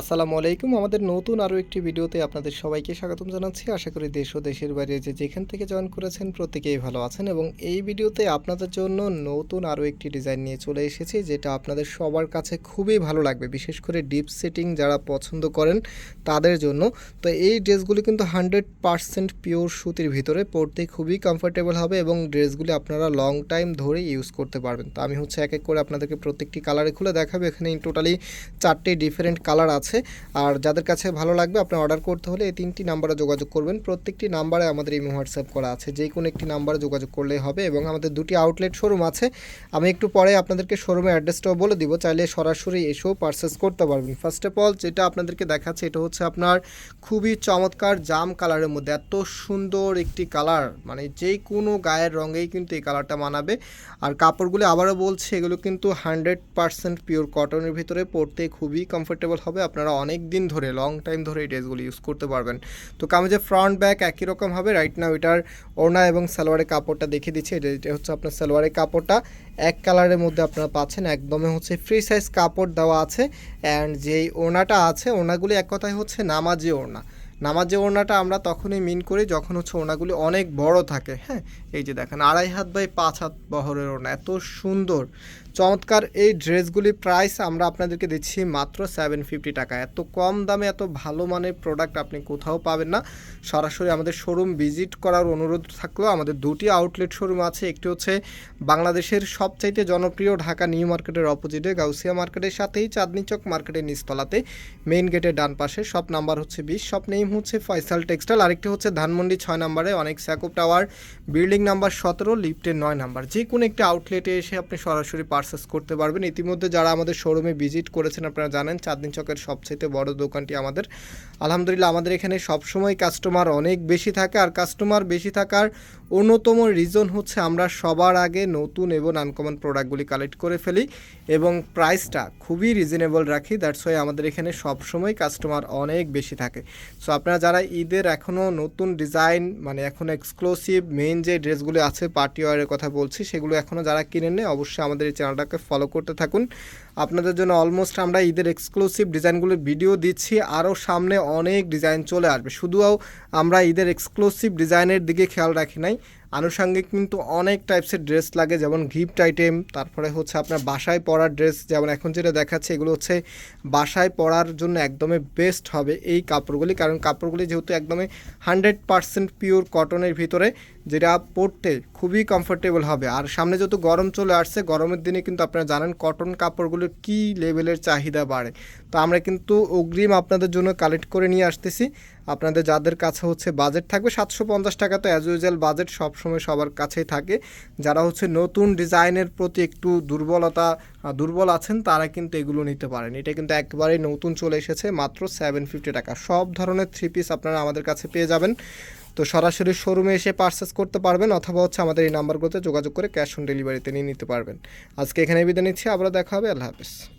আসসালামু আলাইকুম। আমাদের নতুন আরও একটি ভিডিওতে আপনাদের সবাইকে স্বাগতম জানাচ্ছি। আশা করি দেশ ও দেশের বাইরে যে যেখান থেকে জয়েন করেছেন প্রত্যেকেই ভালো আছেন এবং এই ভিডিওতে আপনাদের জন্য নতুন আরও একটি ডিজাইন নিয়ে চলে এসেছি, যেটা আপনাদের সবার কাছে খুবই ভালো লাগবে। বিশেষ করে ডিপ সেটিং যারা পছন্দ করেন তাদের জন্য। তো এই ড্রেসগুলি কিন্তু হান্ড্রেড পারসেন্ট পিওর সুতির ভিতরে, পরতে খুবই কমফোর্টেবল হবে এবং ড্রেসগুলি আপনারা লং টাইম ধরে ইউজ করতে পারবেন। তো আমি হচ্ছে এক এক করে আপনাদেরকে প্রত্যেকটি কালারে খুলে দেখাবো। এখানে টোটালি চারটে ডিফারেন্ট কালার আছে। আর যাদের কাছে ভালো লাগবে আপনি অর্ডার করতে হলে এই তিনটি নাম্বারে যোগাযোগ করবেন। প্রত্যেকটি নাম্বারে আমাদের ইমো হোয়াটসঅ্যাপ করা আছে। যে কোনো একটি নাম্বারে যোগাযোগ করলেই হবে এবং আমাদের দুটি আউটলেট শোরুম আছে। আমি একটু পরে আপনাদেরকে শোরুমের অ্যাড্রেসটাও বলে দিব। চাইলে সরাসরি এসেও পারচেস করতে পারবেন। ফার্স্ট অফ অল যেটা আপনাদেরকে দেখাচ্ছে, এটা হচ্ছে আপনার খুবই চমৎকার জাম কালারের মধ্যে। এত সুন্দর একটি কালার মানে যে কোনো গায়ের রঙেই কিন্তু এই কালারটা মানাবে। আর কাপড়গুলো আবারও বলছি, এগুলো কিন্তু হান্ড্রেড পারসেন্ট পিওর কটনের ভিতরে পরতে খুবই কমফোর্টেবল হবে। আপনারা অনেক দিন ধরে লং টাইম ধরে এই ড্রেসগুলি ইউজ করতে পারবেন। তো কামিজের ফ্রন্ট ব্যাক একই রকম হবে। রাইট নাও এটার ওড়না এবং সালোয়ারের কাপড়টা দেখিয়ে দিচ্ছি। এটা হচ্ছে আপনার সালোয়ারের কাপড়টা। এক কালারের মধ্যে আপনারা পাচ্ছেন একদমই হচ্ছে ফ্রি সাইজ কাপড় দেওয়া আছে। অ্যান্ড যেই ওড়নাটা আছে, ওড়নাগুলি এক কথায় হচ্ছে নামাজি ওড়না। নামাজে ওড়নাটা আমরা তখনই মিন করি যখন হচ্ছে ওড়নাগুলি অনেক বড় থাকে হ্যাঁ? এই যে দেখেন, আড়াই হাত বাই পাঁচ হাত বহরের ওড়না, এত সুন্দর। চমৎকার এই ড্রেসগুলি প্রাইস আমরা আপনাদেরকে দিচ্ছি মাত্র সেভেন ফিফটি টাকা। এত কম দামে, এত ভালো মানের প্রোডাক্ট আপনি কোথাও পাবেন না। সরাসরি আমাদের শোরুম ভিজিট করার অনুরোধ থাকলেও আমাদের দুটি আউটলেট শোরুম আছে। একটি হচ্ছে বাংলাদেশের সবচাইতে জনপ্রিয় ঢাকা নিউ মার্কেটের অপোজিটে গাউসিয়া মার্কেটের সাথেই চাঁদনি চক মার্কেটের নিচতলাতে মেইন গেটের ডান পাশে সব নাম্বার হচ্ছে বিশ শপ নেম হচ্ছে ফয়সাল টেক্সটাইল, আরেকটি হচ্ছে ধানমন্ডি ছয় নাম্বারে অনেক স্যাকুপ টাওয়ার, বিল্ডিং নাম্বার সতেরো, লিফটের নয় নাম্বার। যে কোনো একটি আউটলেটে এসে আপনি সরাসরি পার্সেস করতে পারবেন। ইতিমধ্যে যারা আমাদের শোরুমে ভিজিট করেছেন, আপনারা জানেন চাঁদনি চকের সবচেয়ে বড় দোকানটি আমাদের। আলহামদুলিল্লাহ, আমাদের এখানে সবসময় কাস্টমার অনেক বেশি থাকে। আর কাস্টমার বেশি থাকার অন্যতম রিজন হচ্ছে আমরা সবার আগে নতুন এবং আনকমন প্রোডাক্টগুলি কালেক্ট করে ফেলি এবং প্রাইসটা খুবই রিজনেবল রাখি। দ্যাটস ওয়াই আমাদের এখানে সবসময় কাস্টমার অনেক বেশি থাকে। সো আপনারা যারা ঈদের এখনও নতুন ডিজাইন মানে এখন এক্সক্লুসিভ মেইন যে ড্রেসগুলো আছে পার্টি ওয়ারের কথা বলছি, সেগুলো এখনও যারা কিনেন অবশ্যই আমাদের এই চ্যানেলটাকে ফলো করতে থাকুন। আপনাদের জন্য অলমোস্ট আমরা ঈদের এক্সক্লুসিভ ডিজাইনগুলোর ভিডিও দিচ্ছি, আরও সামনে অনেক ডিজাইন চলে আসবে। শুধুও আমরা ঈদের এক্সক্লুসিভ ডিজাইনের দিকে খেয়াল রাখি নাই। আনুষঙ্গিক কিন্তু অনেক টাইপসের ড্রেস লাগে, যেমন গিফট আইটেম তারপরে হচ্ছে আপনার বাসায় পরার ড্রেস যেমন এখন যেটা দেখাচ্ছে এগুলো হচ্ছে বাসায় পরার জন্য একদমই বেস্ট হবে এই কাপড়গুলি, কারণ কাপড়গুলি যেহেতু একদমই হান্ড্রেড পারসেন্ট পিওর কটনের ভিতরে যেটা পরতে খুবই কমফোর্টেবল হবে। আর সামনে যত গরম চলে আসছে, গরমের দিনে কিন্তু আপনারা জানেন কটন কাপড়গুলোর কী লেভেলের চাহিদা বাড়ে। তো আমরা কিন্তু অগ্রিম আপনাদের জন্য কালেক্ট করে নিয়ে আসতেছি। আপনাদের যাদের কাছে হচ্ছে বাজেট থাকবে, সাতশো পঞ্চাশ টাকা তো অ্যাজ ইউজুয়াল বাজেট সবসময় সবার কাছেই থাকে। যারা হচ্ছে নতুন ডিজাইনের প্রতি একটু দুর্বলতা দুর্বল আছেন, তারা কিন্তু এগুলো নিতে পারেন। এটা কিন্তু একবারেই নতুন চলে এসেছে, মাত্র সেভেন ফিফটি টাকা। সব ধরনের থ্রি পিস আপনারা আমাদের কাছে পেয়ে যাবেন। তো সরাসরি শোরুমে এসে পার্সেস করতে পারবেন অথবা হচ্ছে আমাদের এই নাম্বারগুলোতে যোগাযোগ করে ক্যাশ অন ডেলিভারিতে নিয়ে নিতে পারবেন। আজকে এখানে বিদায় নিচ্ছি আবার দেখা হবে, আল্লাহ হাফেজ।